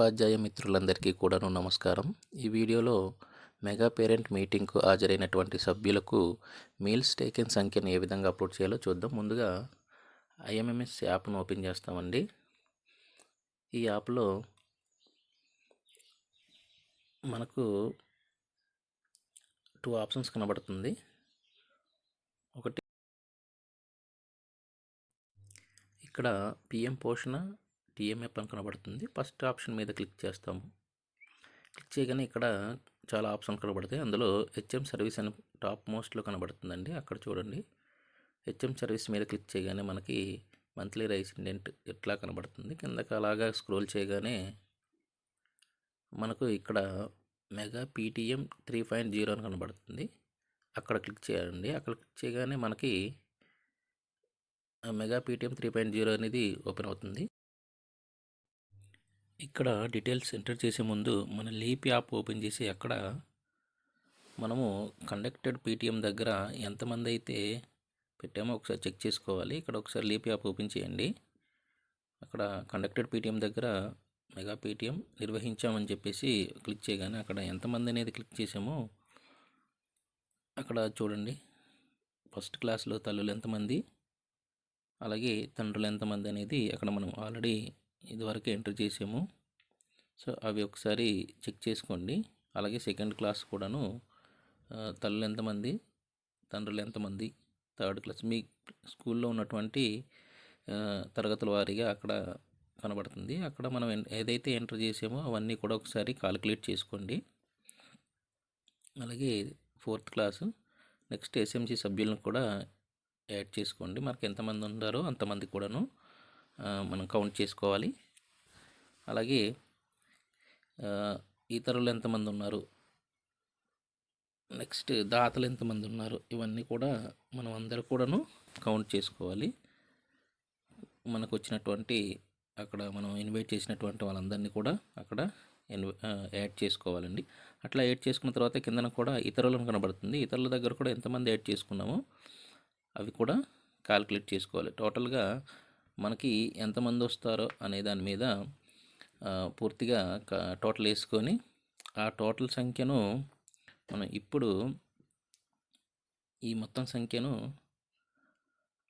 ఉపాధ్యాయ మిత్రులందరికీ కూడాను నమస్కారం. ఈ వీడియోలో మెగా పేరెంట్ మీటింగ్కు హాజరైనటువంటి సభ్యులకు మీల్స్ టేకెన్ సంఖ్యను ఏ విధంగా అప్లోడ్ చేయాలో చూద్దాం. ముందుగా ఐఎంఎంఎస్ యాప్ను ఓపెన్ చేస్తామండి. ఈ యాప్లో మనకు టూ ఆప్షన్స్ కనబడుతుంది. ఒకటి ఇక్కడ పిఎం పోషణ టీఎంఎఫ్ అని కనబడుతుంది. ఫస్ట్ ఆప్షన్ మీద క్లిక్ చేస్తాము. క్లిక్ చేయగానే ఇక్కడ చాలా ఆప్షన్ కనబడతాయి. అందులో హెచ్ఎం సర్వీస్ అని టాప్ మోస్ట్లో కనబడుతుందండి. అక్కడ చూడండి. హెచ్ఎం సర్వీస్ మీద క్లిక్ చేయగానే మనకి మంత్లీ రెసిడెంట్ ఎట్లా కనబడుతుంది. కిందకి అలాగా స్క్రోల్ చేయగానే మనకు ఇక్కడ mega PTM three point zero అని కనబడుతుంది. అక్కడ క్లిక్ చేయాలండి అక్కడ క్లిక్ చేయగానే మనకి mega PTM three point zero అనేది ఓపెన్ అవుతుంది. ఇక్కడ డీటెయిల్స్ ఎంటర్ చేసే ముందు మన లీప్ యాప్ ఓపెన్ చేసి అక్కడ మనము కండక్టెడ్ పీటీఎం దగ్గర ఎంతమంది అయితే పెట్టామో ఒకసారి చెక్ చేసుకోవాలి. ఇక్కడ ఒకసారి లీప్ యాప్ ఓపెన్ చేయండి. అక్కడ కండక్టెడ్ పీటీఎం దగ్గర మెగా పీటీఎం నిర్వహించామని చెప్పేసి క్లిక్ చేయగానే అక్కడ ఎంతమంది అనేది క్లిక్ చేసామో అక్కడ చూడండి. ఫస్ట్ క్లాస్లో తల్లులు ఎంతమంది? అలాగే తండ్రులు ఎంతమంది అనేది అక్కడ మనం ఆల్రెడీ ఇదివరకు ఎంటర్ చేసాము. సో అవి ఒకసారి చెక్ చేసుకోండి. అలాగే సెకండ్ క్లాస్ కూడాను తల్లులు ఎంతమంది తండ్రులు ఎంతమంది థర్డ్ క్లాస్ మీ స్కూల్లో ఉన్నటువంటి తరగతుల వారీగా అక్కడ కనబడుతుంది. అక్కడ మనం ఏదైతే ఎంటర్ చేసామో అవన్నీ కూడా ఒకసారి కాలిక్యులేట్ చేసుకోండి. అలాగే ఫోర్త్ క్లాసు నెక్స్ట్ ఎస్ఎంసి సభ్యులను కూడా యాడ్ చేసుకోండి. మనకు ఎంతమంది ఉన్నారో అంతమంది కూడాను మనం కౌంట్ చేసుకోవాలి. అలాగే ఇతరులు ఎంతమంది ఉన్నారు? నెక్స్ట్ దాతలు ఎంతమంది ఉన్నారు? ఇవన్నీ కూడా మనం అందరూ కూడాను కౌంట్ చేసుకోవాలి. మనకు వచ్చినటువంటి అక్కడ మనం ఇన్వైట్ చేసినటువంటి వాళ్ళందరినీ కూడా అక్కడ యాడ్ చేసుకోవాలండి. అట్లా యాడ్ చేసుకున్న తర్వాత కిందన కూడా ఇతరులను కనబడుతుంది. ఇతరుల దగ్గర కూడా ఎంతమంది యాడ్ చేసుకున్నామో అవి కూడా కాలిక్యులేట్ చేసుకోవాలి. టోటల్గా మనకి ఎంతమంది వస్తారో అనే దాని మీద పూర్తిగా టోటల్ వేసుకొని ఆ టోటల్ సంఖ్యను మనం ఇప్పుడు ఈ మొత్తం సంఖ్యను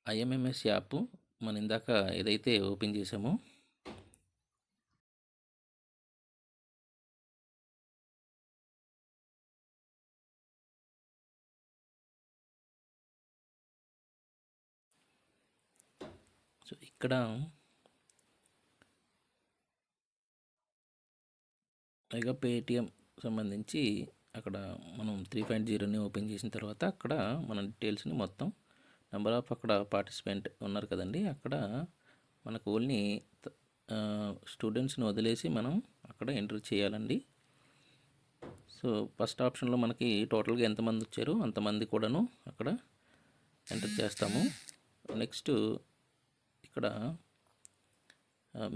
ఐఎంఎంఎస్ యాప్ మనం ఇందాక ఏదైతే ఓపెన్ చేసామో సో ఇక్కడ మెగా పేటిఎం సంబంధించి అక్కడ మనం త్రీ పాయింట్ జీరోని ఓపెన్ చేసిన తర్వాత అక్కడ మన డీటెయిల్స్ని మొత్తం నెంబర్ ఆఫ్ అక్కడ పార్టిసిపెంట్ ఉన్నారు కదండి. అక్కడ మనకు ఓన్లీ స్టూడెంట్స్ని వదిలేసి మనం అక్కడ ఎంటర్ చేయాలండి. సో ఫస్ట్ ఆప్షన్లో మనకి టోటల్గా ఎంతమంది వచ్చారో? అంతమంది కూడాను అక్కడ ఎంటర్ చేస్తాము. నెక్స్ట్ ఇక్కడ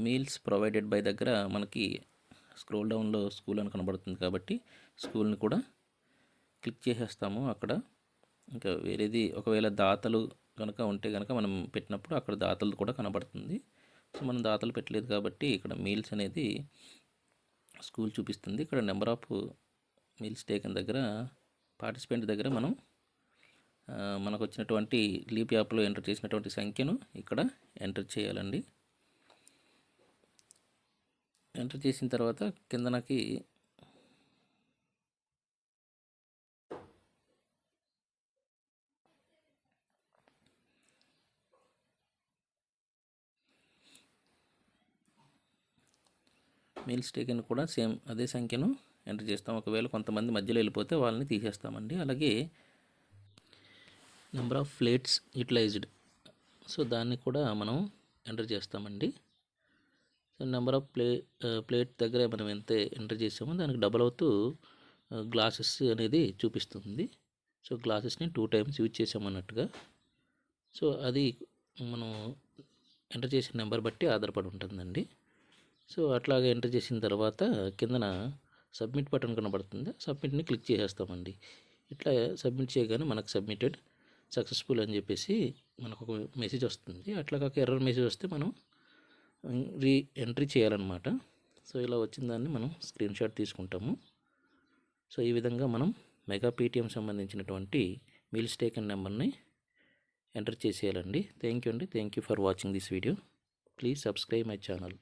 మీల్స్ ప్రొవైడెడ్ బై దగ్గర మనకి స్క్రోల్ డౌన్లో స్కూల్ అని కనబడుతుంది కాబట్టి స్కూల్ని కూడా క్లిక్ చేసేస్తాము అక్కడ. ఇంకా వేరేది ఒకవేళ దాతలు కనుక ఉంటే కనుక మనం పెట్టినప్పుడు అక్కడ దాతలు కూడా కనబడుతుంది. సో మనం దాతలు పెట్టలేదు కాబట్టి ఇక్కడ మీల్స్ అనేది స్కూల్ చూపిస్తుంది. ఇక్కడ నెంబర్ ఆఫ్ మీల్స్ టేకన్ దగ్గర పార్టిసిపెంట్ దగ్గర మనం మనకు వచ్చినటువంటి లీప్ యాప్లో ఎంటర్ చేసినటువంటి సంఖ్యను ఇక్కడ ఎంటర్ చేయాలండి. ఎంటర్ చేసిన తర్వాత కిందనకి మీల్స్ టేకెన్ కూడా సేమ్ అదే సంఖ్యను ఎంటర్ చేస్తాం. ఒకవేళ కొంతమంది మధ్యలో వెళ్ళిపోతే వాళ్ళని తీసేస్తామండి. అలాగే number of plates utilized. So దాన్ని కూడా మనం ఎంటర్ చేస్తామండి. So number of play plate దగ్గర మనం ఎంత ఎంటర్ చేసామో దానికి డబల్ అవుతూ గ్లాసెస్ అనేది చూపిస్తుంది. సో గ్లాసెస్ని టూ టైమ్స్ యూజ్ చేసామన్నట్టుగా. సో అది మనం ఎంటర్ చేసిన నెంబర్ బట్టి ఆధారపడి ఉంటుందండి. సో అట్లాగే ఎంటర్ చేసిన తర్వాత కిందన సబ్మిట్ బటన్ కనబడుతుంది. సబ్మిట్ని క్లిక్ చేసేస్తామండి. ఇట్లా సబ్మిట్ చేయగానే మనకు సబ్మిటెడ్ సక్సెస్ఫుల్ అని చెప్పేసి మనకు ఒక మెసేజ్ వస్తుంది. అట్లా కాక ఎర్రర్ మెసేజ్ వస్తే మనం రీ ఎంట్రీ చేయాలన్నమాట. సో ఇలా వచ్చిన దాన్ని మనం స్క్రీన్ షాట్ తీసుకుంటాము. సో ఈ విధంగా మనం మెగా పేటిఎం సంబంధించినటువంటి మీల్స్ టేకన్ నెంబర్ని ఎంటర్ చేసేయాలండి. థ్యాంక్ యూ అండి. Thank you for watching this video please subscribe my channel